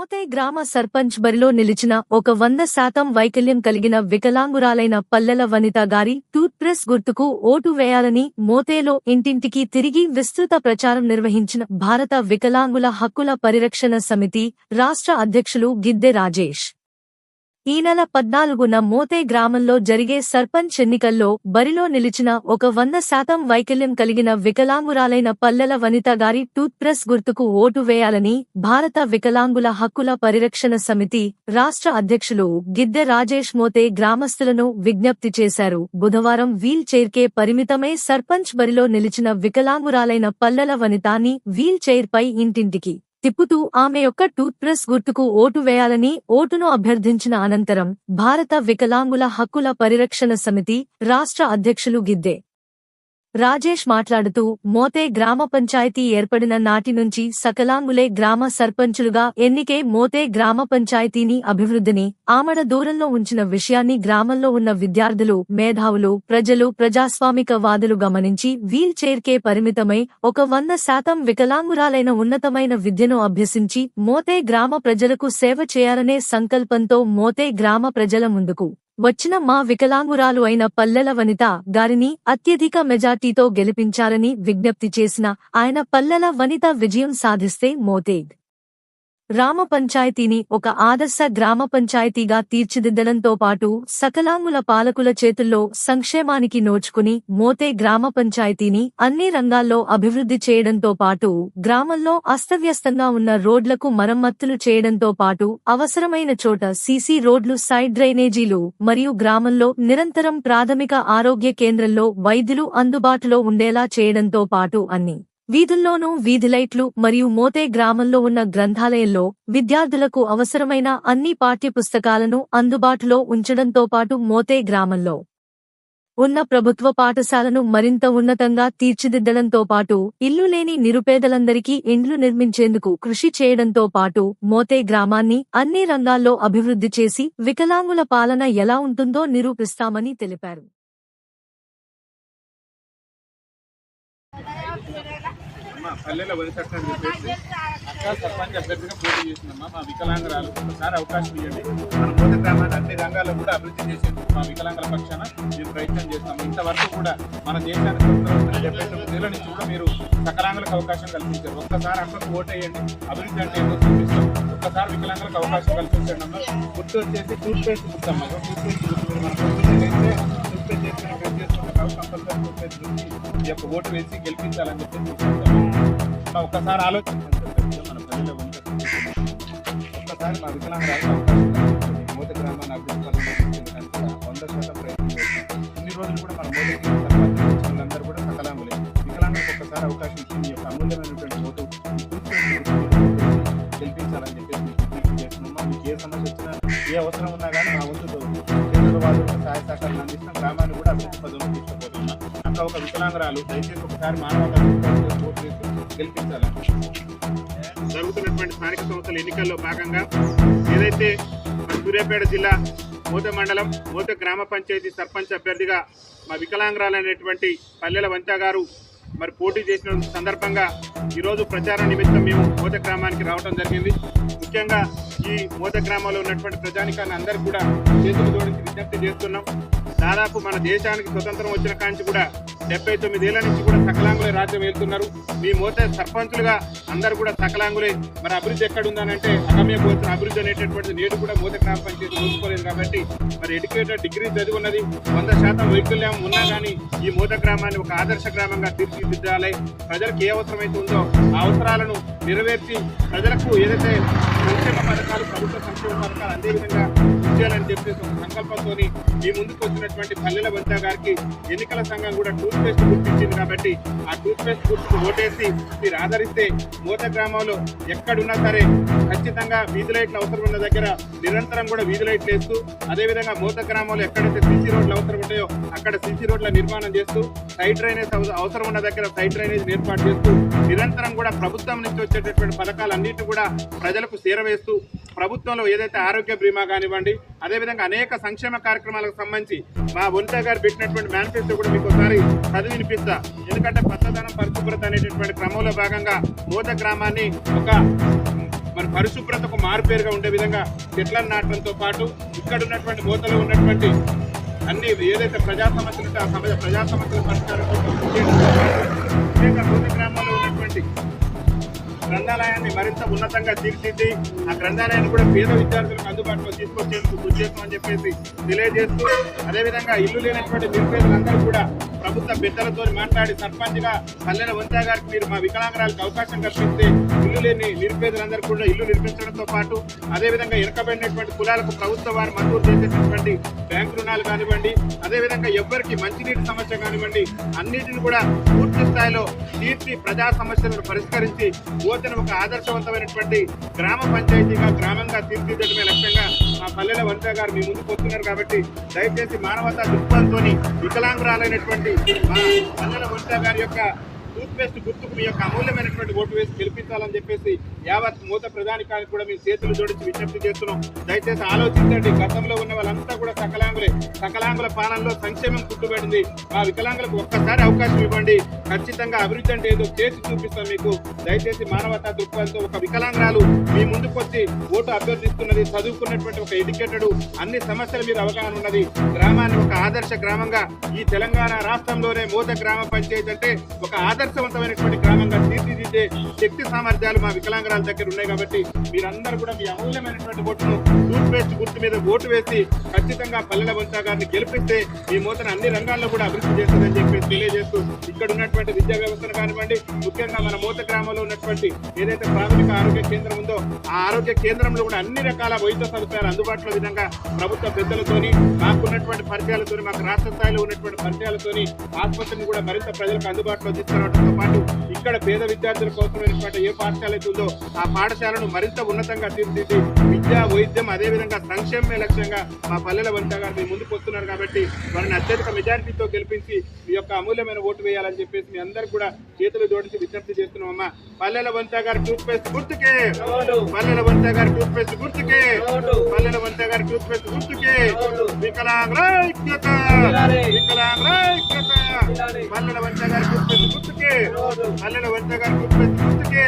మోతే గ్రామ సర్పంచ్ బరిలో నిలిచిన ఒక వంద శాతం వైకల్యం కలిగిన వికలాంగురాలైన పల్లెల వనిత గారి టూత్ ప్రెస్ గుర్తుకు ఓటు వేయాలని మోతేలో ఇంటింటికి తిరిగి విస్తృత ప్రచారం నిర్వహించిన భారత వికలాంగుల హక్కుల పరిరక్షణ సమితి రాష్ట్ర అధ్యక్షులు గిద్దె రాజేష్. ఈ నెల పద్నాలుగున మోతే గ్రామంలో జరిగే సర్పంచ్ ఎన్నికల్లో బరిలో నిలిచిన ఒక వంద శాతం వైకల్యం కలిగిన వికలాంగురాలైన పల్లెల వనిత గారి టూత్ప్రెస్ గుర్తుకు ఓటు వేయాలని భారత వికలాంగుల హక్కుల పరిరక్షణ సమితి రాష్ట్ర అధ్యక్షులు గిద్దె రాజేష్ మోతే గ్రామస్తులను విజ్ఞప్తి చేశారు. బుధవారం వీల్ చైర్కే పరిమితమై సర్పంచ్ బరిలో నిలిచిన వికలాంగురాలైన పల్లెల వనితాని వీల్ చైర్పై ఇంటింటికి తిప్పుతూ ఆమె యొక్క టూత్ప్రెస్ గుర్తుకు ఓటు వేయాలని ఓటును అభ్యర్థించిన అనంతరం భారత వికలాంగుల హక్కుల పరిరక్షణ సమితి రాష్ట్ర అధ్యక్షులు గిద్దే రాజేష్ మాట్లాడుతూ మోతే గ్రామ పంచాయతీ ఏర్పడిన నాటి నుంచి సకలాంగులే గ్రామ సర్పంచులుగా ఎన్నికే మోతే గ్రామ పంచాయతీని అభివృద్ధిని ఆమడ దూరంలో ఉంచిన విషయాన్ని గ్రామంలో ఉన్న విద్యార్థులు మేధావులు ప్రజలు ప్రజాస్వామిక వాదులు గమనించి వీల్ చైర్కే పరిమితమై ఒక వంద శాతం వికలాంగురాలైన ఉన్నతమైన విద్యను అభ్యసించి మోతే గ్రామ ప్రజలకు సేవ చేయాలనే సంకల్పంతో మోతే గ్రామ ప్రజల ముందుకు వచ్చిన మా వికలాంగురాలు అయిన పల్లెల వనిత గారిని అత్యధిక మెజార్టీతో గెలిపించారని విజ్ఞప్తి చేసిన ఆయన పల్లెల వనిత విజయం సాధిస్తే మోతేగ్ గ్రామ పంచాయతీని ఒక ఆదర్శ గ్రామ పంచాయతీగా తీర్చిదిద్దడంతో పాటు సకలాంగుల పాలకుల చేతుల్లో సంక్షేమానికి నోచుకుని మోతే గ్రామ పంచాయతీని అన్ని రంగాల్లో అభివృద్ధి చేయడంతో పాటు గ్రామంలో అస్తవ్యస్తంగా ఉన్న రోడ్లకు మరమ్మత్తులు చేయడంతో పాటు అవసరమైన చోట సీసీ రోడ్లు సైడ్ డ్రైనేజీలు మరియు గ్రామంలో నిరంతరం ప్రాథమిక ఆరోగ్య కేంద్రంలో వైద్యులు అందుబాటులో ఉండేలా చేయడంతో పాటు అన్ని వీధుల్లోనూ వీధి లైట్లు మరియు మోతే గ్రామంలో ఉన్న గ్రంథాలయంలో విద్యార్థులకు అవసరమైన అన్ని పాఠ్యపుస్తకాలను అందుబాటులో ఉంచడంతో పాటు మోతే గ్రామంలో ఉన్న ప్రభుత్వ పాఠశాలను మరింత ఉన్నతంగా తీర్చిదిద్దడంతో పాటు ఇల్లు లేని నిరుపేదలందరికీ ఇండ్లు నిర్మించేందుకు కృషి చేయడంతో పాటు మోతే గ్రామాన్ని అన్ని రంగాల్లో అభివృద్ధి చేసి వికలాంగుల పాలన ఎలా ఉంటుందో నిరూపిస్తామని తెలిపారు. అమ్మ పల్లెల వదిలిసట్టు అని చెప్పేసి అక్క సర్పంచ్ అభ్యర్థిగా పోటీ చేసిందమ్మా. మా వికలాంగురాలు ఒకసారి అవకాశం ఇవ్వండి. మనం పోతే గ్రామాన్ని అన్ని రంగాల్లో కూడా అభివృద్ధి చేసేందుకు మా వికలాంగుల పక్షాన మేము ప్రయత్నం చేస్తాం. ఇంతవరకు కూడా మన దేశానికి చెప్పేటప్పుడు డెబ్బై తొమ్మిది నుంచి కూడా మీరు సకలాంగులకు అవకాశం కల్పించారు. ఒక్కసారి అక్కకు ఓటు వేయండి. అభివృద్ధి అంటే ఏదో చూపిస్తాం. ఒక్కసారి వికలాంగులకు అవకాశం కల్పించండి అమ్మా. గుర్తు వచ్చేసి టూత్ పేస్ట్ గుర్తమ్మా టూత్ పేస్ట్ గుర్తు. మనం గుర్తు యొక్క ఓటు వేసి గెలిపించాలని చెప్పి ఒక్కసారి ఆలోచించండి మన ప్రజల ఒక్కసారి మా వికలాంగురాలకు అవకాశం కల్పించండి. గ్రామాన్ని అభివృద్ధి తీసుకుపోతున్నాం ఒక వికలాంగరాలు దయచేసి ఒకసారి మానవ జరుగుతున్నటువంటి స్థానిక సంస్థల ఎన్నికల్లో భాగంగా ఏదైతే సూర్యాపేట జిల్లా మోత మండలం మోత గ్రామ పంచాయతీ సర్పంచ్ అభ్యర్థిగా మా వికలాంగరాలైనటువంటి పల్లెల వంచ గారు మరి పోటీ చేసిన సందర్భంగా ఈరోజు ప్రచార నిమిత్తం మేము మోత గ్రామానికి రావడం జరిగింది. ముఖ్యంగా ఈ మోత గ్రామంలో ఉన్నటువంటి ప్రజానికాన్ని అందరికీ కూడా చేతులు జోడించి విజ్ఞప్తి చేస్తున్నాం. దాదాపు మన దేశానికి స్వతంత్రం వచ్చిన కాంచి కూడా డెబ్బై తొమ్మిదేళ్ళ నుంచి కూడా సకలాంగులే రాజ్యం వెళ్తున్నారు మీ మోత సర్పంచులుగా అందరూ కూడా సకలాంగులే మరి అభివృద్ధి ఎక్కడ ఉందనంటే అగమ్యపోతున్న అభివృద్ధి అనేటటువంటిది నేడు కూడా మోత గ్రామ పంచాయతీ చూసుకోలేదు కాబట్టి మరి ఎడ్యుకేటెడ్ డిగ్రీ చదివి ఉన్నది వంద శాతం వైకల్యం ఉన్నా కానీ ఈ మోత గ్రామాన్ని ఒక ఆదర్శ గ్రామంగా తీర్చిదిద్దాలి. ప్రజలకు ఏ అవసరమైతే ఉందో ఆ అవసరాలను నెరవేర్చి ప్రజలకు ఏదైతే సంక్షేమ పథకాలు ప్రభుత్వ సంక్షేమ పథకాలు అదేవిధంగా విధంగా చెప్పేసి ఒక సంకల్పంతో ఈ ముందుకు వచ్చినటువంటి పల్లెల వనిత గారికి ఎన్నికల సంఘం కూడా టూత్ పేస్ట్ గుర్తించింది కాబట్టి ఆ టూత్ పేస్ట్ గుర్తుకు ఓటేసి మీరు ఆదరిస్తే మూత గ్రామంలో ఎక్కడున్నా సరే ఖచ్చితంగా వీధి లైట్లు అవసరం ఉన్న దగ్గర నిరంతరం కూడా వీధి లైట్లు వేస్తూ అదేవిధంగా మూత గ్రామంలో ఎక్కడైతే సీసీ రోడ్లు అవసరం ఉంటాయో అక్కడ సీసీ రోడ్ల నిర్మాణం చేస్తూ సైడ్ డ్రైనేజ్ అవసరం ఉన్న దగ్గర సైడ్ డ్రైనేజ్ ఏర్పాటు చేస్తూ నిరంతరం కూడా ప్రభుత్వం నుంచి వచ్చేటటువంటి పథకాలన్నింటినీ కూడా ప్రజలకు చేరవేస్తూ ప్రభుత్వంలో ఏదైతే ఆరోగ్య బీమా కానివ్వండి అదేవిధంగా అనేక సంక్షేమ కార్యక్రమాలకు సంబంధించి మా వనిత గారు పెట్టినటువంటి మేనిఫెస్టో కూడా మీకు ఒకసారి చదివి వినిపిస్తా. ఎందుకంటే పచ్చదనం పరిశుభ్రత అనేటటువంటి క్రమంలో భాగంగా మూత గ్రామాన్ని ఒక మరి పరిశుభ్రతకు మారుపేరుగా ఉండే విధంగా చెట్లను నాటడంతో పాటు ఇక్కడ ఉన్నటువంటి మూతలో ఉన్నటువంటి అన్ని ఏదైతే ప్రజా సమస్యలు ఉంటే ఆ సమస్య ప్రజా సమస్యల పరిష్కారం కోసం ముఖ్యంగా గ్రామాల్లో ఉన్నటువంటి గ్రంథాలయాన్ని మరింత ఉన్నతంగా తీర్చిదిద్ది. ఆ గ్రంథాలయాన్ని కూడా పేద విద్యార్థులకు అందుబాటులో తీసుకొచ్చేందుకు కృషి చేస్తామని చెప్పేసి తెలియజేస్తూ అదేవిధంగా ఇల్లు లేనటువంటి నిరుపేదలందరూ కూడా ప్రభుత్వ పెద్దలతో మాట్లాడి సర్పంచ్గా పల్లెల వంతా గారికి మీరు మా వికలాంగరాలకు అవకాశం కల్పిస్తే ఇల్లు లేని నిరుపేదలందరూ కూడా ఇల్లు నిర్మించడంతో పాటు అదేవిధంగా వెనుకబడినటువంటి కులాలకు ప్రభుత్వ వారు మంజూరు చేసేటటువంటి బ్యాంకు రుణాలు కానివ్వండి అదేవిధంగా ఎవ్వరికి మంచినీటి సమస్య కానివ్వండి అన్నిటిని కూడా పూర్తి స్థాయిలో తీర్చి ప్రజా సమస్యలను పరిష్కరించి ఓతను ఒక ఆదర్శవంతమైనటువంటి గ్రామ పంచాయతీగా గ్రామంగా తీర్చిదిద్దడమే లక్ష్యంగా మా పల్లెల వంశ గారు మీ ముందుకు వస్తున్నారు కాబట్టి దయచేసి మానవతా దృక్పథంతో వికలాంగురాలైనటువంటి మా పల్లెల వంశ గారి యొక్క టూత్ పేస్ట్ గుర్తుకు మీ యొక్క అమూల్యమైనటువంటి ఓటు వేసి గెలిపించాలని చెప్పేసి యావత్ మూత ప్రధానికానికి కూడా మీ చేతులు జోడించి విజ్ఞప్తి చేస్తున్నాం. దయచేసి ఆలోచించండి. గతంలో ఉన్న వాళ్ళంతా కూడా సకలాంగులే. సకలాంగుల పాలనలో సంక్షేమం కుట్టుబడింది మా వికలాంగులకు ఒక్కసారి అవకాశం ఇవ్వండి. ఖచ్చితంగా అభివృద్ధి అంటే ఏదో చేసి చూపిస్తాం మీకు. దయచేసి మానవతా దృక్పథంతో ఒక వికలాంగురాలు మీ ముందుకు వచ్చి ఓటు అభ్యర్థిస్తున్నది చదువుకున్నటువంటి ఒక ఎడ్యుకేటెడ్ అన్ని సమస్యల మీద అవగాహన ఉన్నది. గ్రామాన్ని ఒక ఆదర్శ గ్రామంగా ఈ తెలంగాణ రాష్ట్రంలోనే మూత గ్రామ పంచాయతీ అంటే ఒక ఆదర్శవంతమైనటువంటి గ్రామంగా తీర్చిదిద్దే శక్తి సామర్థ్యాలు మా వికలాంగురాల దగ్గర ఉన్నాయి కాబట్టి మీరందరూ కూడా మీ అమూల్యమైనటువంటి ఓటును టూత్పేస్ట్ గుర్తు మీద ఓటు వేసి ఖచ్చితంగా పల్లెల వంశా గారిని గెలిపిస్తే ఈ మూతను అన్ని రంగాల్లో కూడా అభివృద్ధి చేస్తుందని చెప్పేసి తెలియజేస్తూ ఇక్కడ ఉన్నటువంటి విద్యా వ్యవస్థను కానివ్వండి ముఖ్యంగా మన మూత గ్రామంలో ఉన్నటువంటి ఏదైతే ప్రాథమిక ఆరోగ్య కేంద్రం ఉందో ఆ ఆరోగ్య కేంద్రంలో కూడా అన్ని రకాల వైద్య సదుపాయాలు అందుబాటులో విధంగా ప్రభుత్వ పెద్దలతోని మాకు ఉన్నటువంటి పరిచయాలతోని మాకు రాష్ట్ర స్థాయిలో ఉన్నటువంటి పరిచయాలతోని ఆసుపత్రిని కూడా మరింత ప్రజలకు అందుబాటులో తీసుకురావడంతో పాటు ఇక్కడ పేద విద్యార్థుల అవసరమైనటువంటి ఏ పాఠశాల అయితే ఉందో ఆ పాఠశాలను మరింత ఉన్నతంగా తీర్చిదిద్ది విద్య వైద్యం అదేవిధంగా సంక్షేమమే లక్ష్యంగా మా పల్లెల వంట గారు మీ ముందుకు వస్తున్నారు కాబట్టి వారిని అత్యధిక మెజారిటీతో గెలిపించి మీ యొక్క అమూల్యమైన ఓటు వేయాలని చెప్పేసి మీ అందరు కూడా చేతులు జోడించి విజ్ఞప్తి చేస్తున్నాం అమ్మా పల్లెల వంట గారి టూత్ పేస్ట్ గుర్తుకే పల్లెల వంట గారి టూత్ పేస్ట్ గుర్తుకే పల్లెల వంట గారి టూత్ పేస్ట్ గుర్తుకే వికలాంగుల ఐక్యత పల్లెల వంట గారి టూత్ పేస్ట్ గుర్తుకే పల్లెల వంట గారి టూత్ పేస్ట్ గుర్తుకే.